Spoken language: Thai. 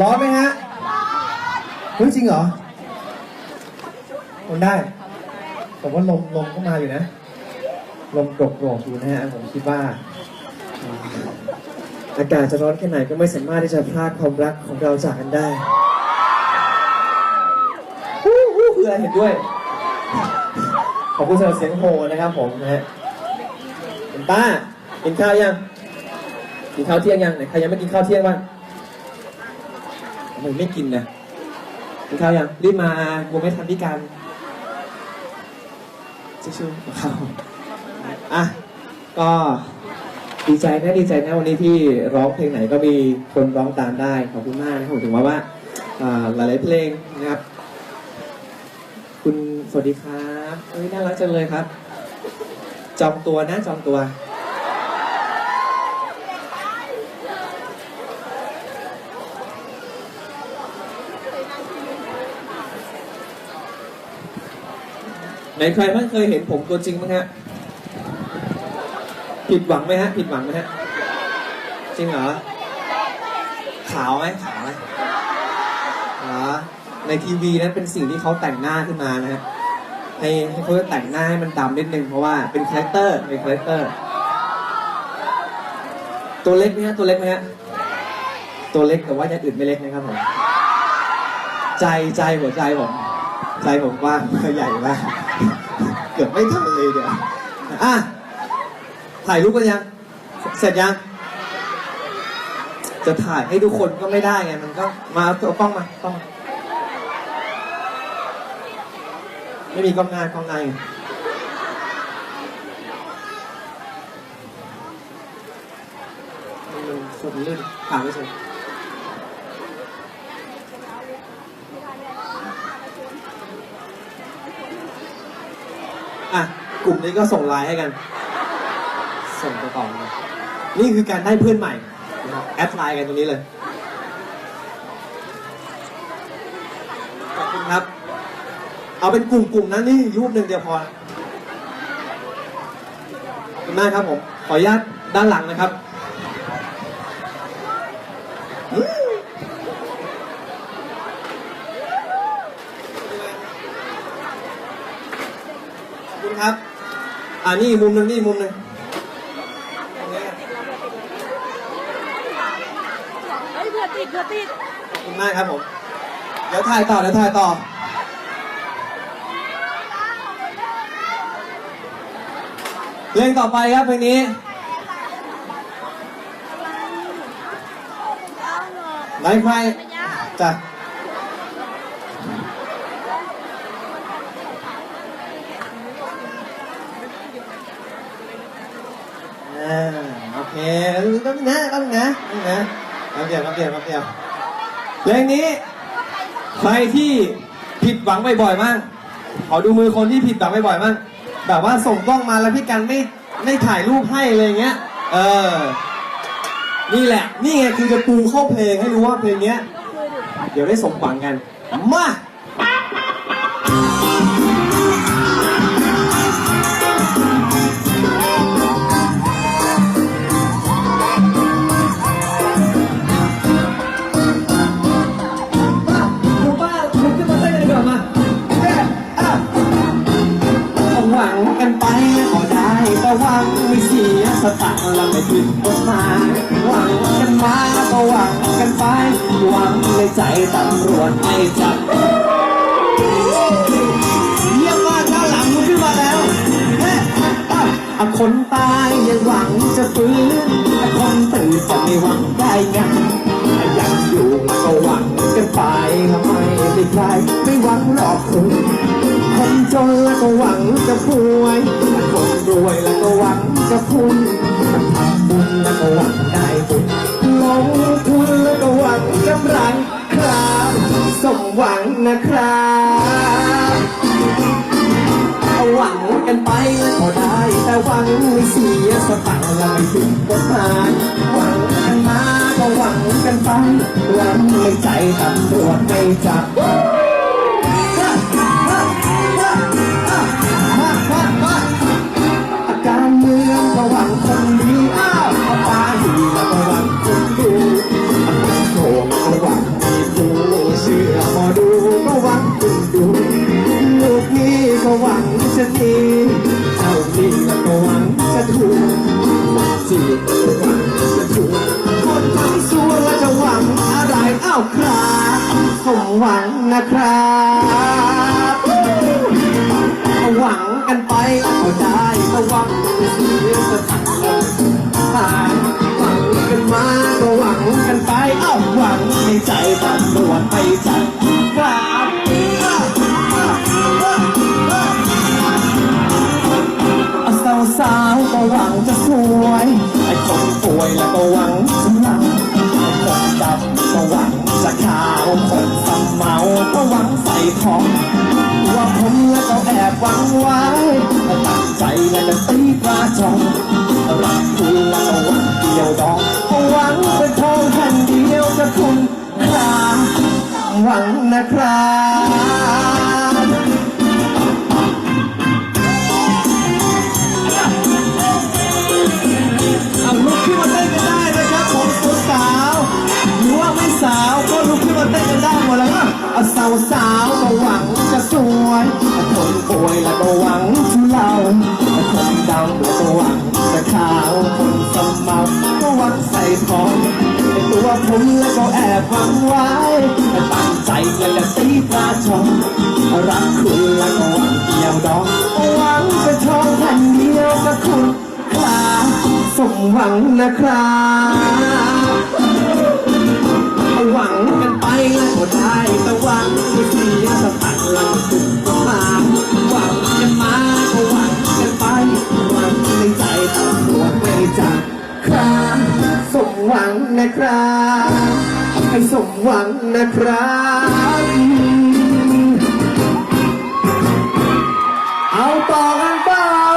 ร้อนไหมฮะเฮ้ยจริงเหรอทนได้ผมว่าลมลมก็มาอยู่นะ ลมกรกกรอยู่นะฮะผมคิดว่า อากาศจะร้อนแค่ไหนก็ไม่สามารถที่จะพรากความรักของเราจากกันได้ฮู้ฮู้คืออะไรเห็นด้วย ขอบคุณสำหรับเสียงโหนะครับผมนะฮะคุณป้ากินข้าวยังกินข้าวเที่ยงยังไหนใครยังไม่กินข้าวเที่ยงบ้าง ทำไมไม่กินนะกินข้าวยังรีบมากลัวไม่ทันพี่การชิวๆข้าวอะก็ดีใจนะดีใจนะวันนี้ที่ร้องเพลงไหนก็มีคนร้องตามได้ขอบคุณมากนะครับผมถึงว่าว่าอ่าหลายๆเพลงนะครับ คุณสวัสดีครับเอ้ยน่ารักจังเลยครับ จองตัวนะจองตัว ไหนใครบ้างเคยเห็นผมตัวจริงบ้างฮะ ผิดหวังไหมฮะ ผิดหวังไหมฮะ จริงเหรอ ขาวไหมขาวไหมอ๋อในทีวีนั้นเป็นสิ่งที่เขาแต่งหน้าขึ้นมานะฮะ ให้ให้เขาแต่งหน้าให้มันดำนิดนึงเพราะว่าเป็นคาแรคเตอร์เป็นคาแรคเตอร์ ตัวเล็กไหมฮะ ตัวเล็กไหมฮะ ตัวเล็กแต่ว่าอย่างอื่นไม่เล็กนะครับผม ใจใจหัวใจผม ใจผมกว้างใหญ่มาก เกือบไม่ทันเลยเดี๋ยวอะถ่ายรูปกันยัง เสร็จยัง จะถ่ายให้ทุกคนก็ไม่ได้ไง มันก็มาเอากล้องมากล้องมาไม่มีกล้องหน้ากล้องในมันฝนลื่นผ่านไม่เฉยอะ ก ลุ่มนี้ก็ส่งไลน์ให้กัน ส่งต่อๆกันนี่คือการได้เพื่อนใหม่นะครับแอดไลน์กันตรงนี้เลย ขอบคุณครับ เอาเป็นกลุ่มๆนั้นนี่รูปหนึ่งเดียวพอขอบคุณมากครับผม ขออนุญาตด้านหลังนะครับอื้อขอบคุณครับ อ่านี่มุมหนึ่งนี่มุมหนึ่งตรงนี้เฮ้ยเพื่อติดเพื่อติดขอบคุณมากครับผม เดี๋ยวถ่ายต่อเดี๋ยวถ่ายต่อ เพลงต่อไปครับเพลงนี้ไหนใครจ้ะ โอเคต้องนะต้องนะต้องนะต้องเดียวต้องเดียวต้องเดียวเพลงนี้ ใครที่ผิดหวังบ่อยๆมั่งขอดูมือคนที่ผิดหวังบ่อยๆมั่งแบบว่าส่งกล้องมาแล้วพี่กันไม่ไม่ถ่ายรูปให้อะไรเงี้ย เออ นี่แหละ นี่ไงคือจะปูเข้าเพลงให้รู้ว่าเพลงเนี้ย เดี๋ยวได้สมหวังกัน มา สตังค์เราไม่ผิดกฎหมายหวังกันมาก็หวังกันไปหวังในใจตำรวจไม่จับเยี่ยมมากด้านหลังลุกขึ้นมาแล้วเอ๊ะอ่อะคนตายยังหวังจะฟื้นแต่คนตื่นจะไม่หวังได้ไงยังอยู่ก็หวังกันไปทำไมไม่ใครไม่หวังหรอกคุณ คนจนแล้วก็หวังจะป่วยคนรวยแล้วก็หวังจะคุณทำบุญแล้วก็หวังได้บุญลงทุนแล้วก็หวังกำไรครับสมหวังนะครับเอาหวังกันไปก็ได้แต่หวังไม่เสียสตังค์ละไม่ถึงกฎหมายหวังกันมาก็หวังกันไปหวังในใจตำรวจไม่จับ ฉัดีเจ้าดีก็หวังจะถูกที่ก็หวังจะถูกคนทำสู้แล้วจะหวังอะไรเอ้าครับสมหวังนะครับหวังกันไปก็ได้ก็หวังจะสียสถานหายหวังกันมาก็หวังกันไปเอ้าหวังในใจตำรวจไปจับ ก็หวังใส่ทองว่าผมแล้วก็แอบหวังไว้ตั้งใจแล้วจะตีปลาจองรักคุณแล้วหวังเดียวดองหวังเป็นทองแผ่นเดียวกับคุณครับหวังนะครับ ไม่สาวก็ลุกขึ้นมาเต้นกันได้หมดแล้วอะเอาสาวสาวก็หวังจะสวยคนป่วยแล้วก็หวังทุเลาคนดำแล้วก็หวังจะขาวคนสมเมาก็หวังใส่ทองในตัวผมแล้วก็แอบหวังไว้ตั้งใจแล้วจะตีปลาชองรักคุณแล้วก็หวังเดียวดองหวังเป็นทองแผ่นเดียวกับคุณครับสมหวังนะครับ วังกันไปและผลได้สว่างที่เสียสตังหลังสุดมาหวังจะมาก็หวังกันไปหวังในใจตำรวจไม่จับครับสมหวังนะครับให้สมหวังนะครับเอาต่อกันเปล่า